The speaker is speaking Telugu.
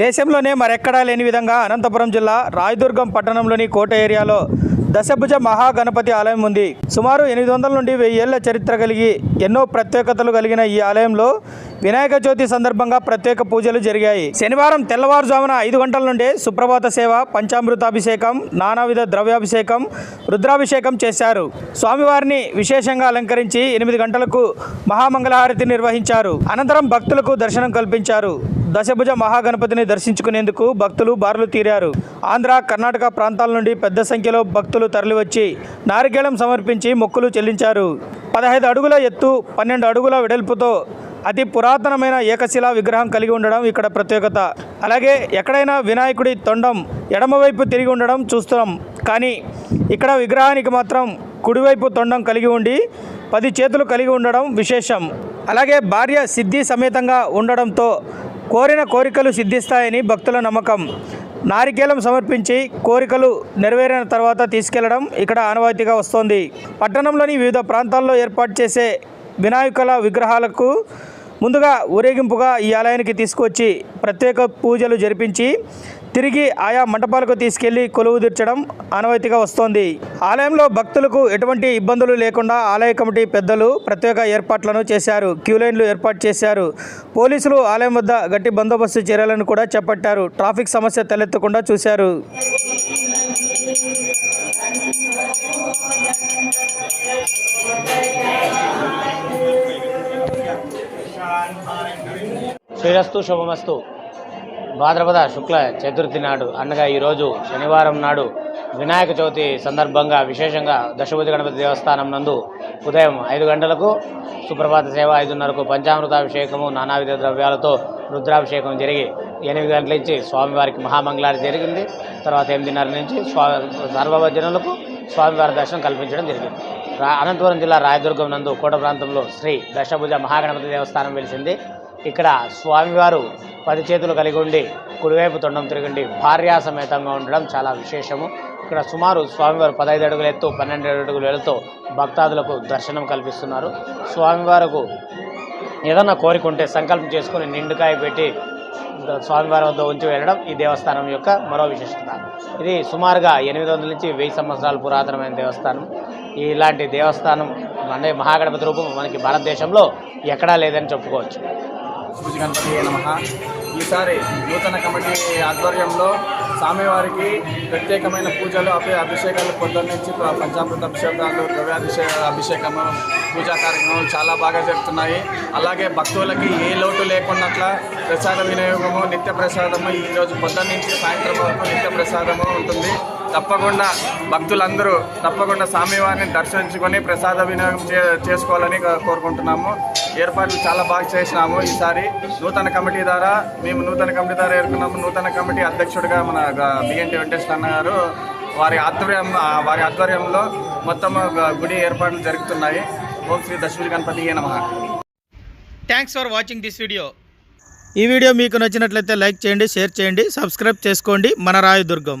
దేశంలోనే మరెక్కడా లేని విధంగా అనంతపురం జిల్లా రాయదుర్గం పట్టణంలోని కోట ఏరియాలో దశభుజ మహాగణపతి ఆలయం ఉంది. సుమారు ఎనిమిది వందల నుండి వెయ్యేళ్ళ చరిత్ర కలిగి ఎన్నో ప్రత్యేకతలు కలిగిన ఈ ఆలయంలో వినాయక చవితి సందర్భంగా ప్రత్యేక పూజలు జరిగాయి. శనివారం తెల్లవారుజామున ఐదు గంటల నుండే సుప్రభాత సేవ పంచామృతాభిషేకం నానావిధ ద్రవ్యాభిషేకం రుద్రాభిషేకం చేశారు. స్వామివారిని విశేషంగా అలంకరించి ఎనిమిది గంటలకు మహామంగళహారతి నిర్వహించారు. అనంతరం భక్తులకు దర్శనం కల్పించారు. దశభుజ మహాగణపతిని దర్శించుకునేందుకు భక్తులు బారులు తీరారు. ఆంధ్ర కర్ణాటక ప్రాంతాల నుండి పెద్ద సంఖ్యలో భక్తులు తరలివచ్చి నారికేళం సమర్పించి మొక్కులు చెల్లించారు. పదహైదు అడుగుల ఎత్తు పన్నెండు అడుగుల వెడల్పుతో అతి పురాతనమైన ఏకశిలా విగ్రహం కలిగి ఉండడం ఇక్కడ ప్రత్యేకత. అలాగే ఎక్కడైనా వినాయకుడి తొండం ఎడమవైపు తిరిగి ఉండడం చూస్తున్నాం. కానీ ఇక్కడ విగ్రహానికి మాత్రం కుడివైపు తొండం కలిగి ఉండి పది చేతులు కలిగి ఉండడం విశేషం. అలాగే భార్య సిద్ధి సమేతంగా ఉండడంతో కోరిన కోరికలు సిద్ధిస్తాయని భక్తుల నమ్మకం. నారికేలం సమర్పించి కోరికలు నెరవేరిన తర్వాత తీసుకెళ్ళడం ఇక్కడ ఆనవాయితీగా వస్తోంది. పట్టణంలోని వివిధ ప్రాంతాల్లో ఏర్పాటు చేసే వినాయకుల విగ్రహాలకు ముందుగా ఊరేగింపుగా ఈ ఆలయానికి తీసుకొచ్చి ప్రత్యేక పూజలు జరిపించి తిరిగి ఆయా మంటపాలకు తీసుకెళ్ళి కొలువు తీర్చడం ఆనవాయితీగా వస్తోంది. ఆలయంలో భక్తులకు ఎటువంటి ఇబ్బందులు లేకుండా ఆలయ కమిటీ పెద్దలు ప్రత్యేక ఏర్పాట్లను చేశారు. క్యూలైన్లు ఏర్పాటు చేశారు. పోలీసులు ఆలయం వద్ద గట్టి బందోబస్తు చర్యలను కూడా చేపట్టారు. ట్రాఫిక్ సమస్య తలెత్తకుండా చూశారు. శ్రీరస్తు శుభమస్తు. భాద్రపద శుక్ల చతుర్థి నాడు అనగా ఈరోజు శనివారం నాడు వినాయక చవితి సందర్భంగా విశేషంగా దశభుజ గణపతి దేవస్థానం నందు ఉదయం ఐదు గంటలకు సుప్రభాత సేవ ఐదున్నరకు పంచామృతాభిషేకము నానావిధ ద్రవ్యాలతో రుద్రాభిషేకం జరిగి ఎనిమిది గంటల నుంచి స్వామివారికి మహామంగళారి జరిగింది. తర్వాత ఎనిమిదిన్నర నుంచి స్వా సర్వభజనులకు స్వామివారి దర్శనం కల్పించడం జరిగింది. అనంతపురం జిల్లా రాయదుర్గం నందు కోట ప్రాంతంలో శ్రీ దశభుజ మహాగణపతి దేవస్థానం వెలిసింది. ఇక్కడ స్వామివారు పది చేతులు కలిగి ఉండి కుడివైపు తొండం తిరిగిండి. భార్యా సమేతంగా ఉండడం చాలా విశేషము. ఇక్కడ సుమారు స్వామివారు పదహైదు అడుగుల ఎత్తు పన్నెండు అడుగుల ఎలుతో భక్తాదులకు దర్శనం కల్పిస్తున్నారు. స్వామివారికి ఏదన్నా కోరిక ఉంటే సంకల్పం చేసుకుని నిండుకాయ పెట్టి స్వామివారి వద్ద ఉంచి వెళ్ళడం ఈ దేవస్థానం యొక్క మరో విశిష్టత. ఇది సుమారుగా ఎనిమిది వందల నుంచి వెయ్యి సంవత్సరాల పురాతనమైన దేవస్థానం. ఇలాంటి దేవస్థానం అంటే మహాగణపతి రూపం మనకి భారతదేశంలో ఎక్కడా లేదని చెప్పుకోవచ్చు. గణపతి నమ. ఈసారి నూతన కమిటీ ఆధ్వర్యంలో స్వామివారికి ప్రత్యేకమైన పూజలు అభి అభిషేకాలు పొద్దున్న నుంచి పంచామృత అభిషేకాలు ద్రవ్యాభిషేక అభిషేకము పూజా కార్యక్రమాలు చాలా బాగా జరుగుతున్నాయి. అలాగే భక్తులకి ఏ లోటు లేకున్నట్ల ప్రసాద వినియోగము నిత్య ప్రసాదము ఈరోజు పొద్దున్న సాయంత్రం వరకు నిత్య ప్రసాదము ఉంటుంది. తప్పకుండా భక్తులందరూ తప్పకుండా స్వామివారిని దర్శించుకొని ప్రసాద వినియోగం చే చేసుకోవాలని కోరుకుంటున్నాము. ఏర్పాట్లు చాలా బాగా చేసినాము ఈసారి. నూతన కమిటీ ద్వారా మేము నూతన కమిటీ ద్వారా ఏర్కొన్నాము నూతన కమిటీ అధ్యక్షుడిగా మన బిఎన్టీ వెంకటేశ్వర అన్న గారు వారి ఆధ్వర్యం వారి ఆధ్వర్యంలో మొత్తం గుడి ఏర్పాట్లు జరుగుతున్నాయి. ఓం శ్రీ దశమి గణపతి నమ. Thanks for watching this video ఈ వీడియో మీకు నచ్చినట్లయితే లైక్ చేయండి షేర్ చేయండి సబ్స్క్రైబ్ చేసుకోండి. మన రాయదుర్గం.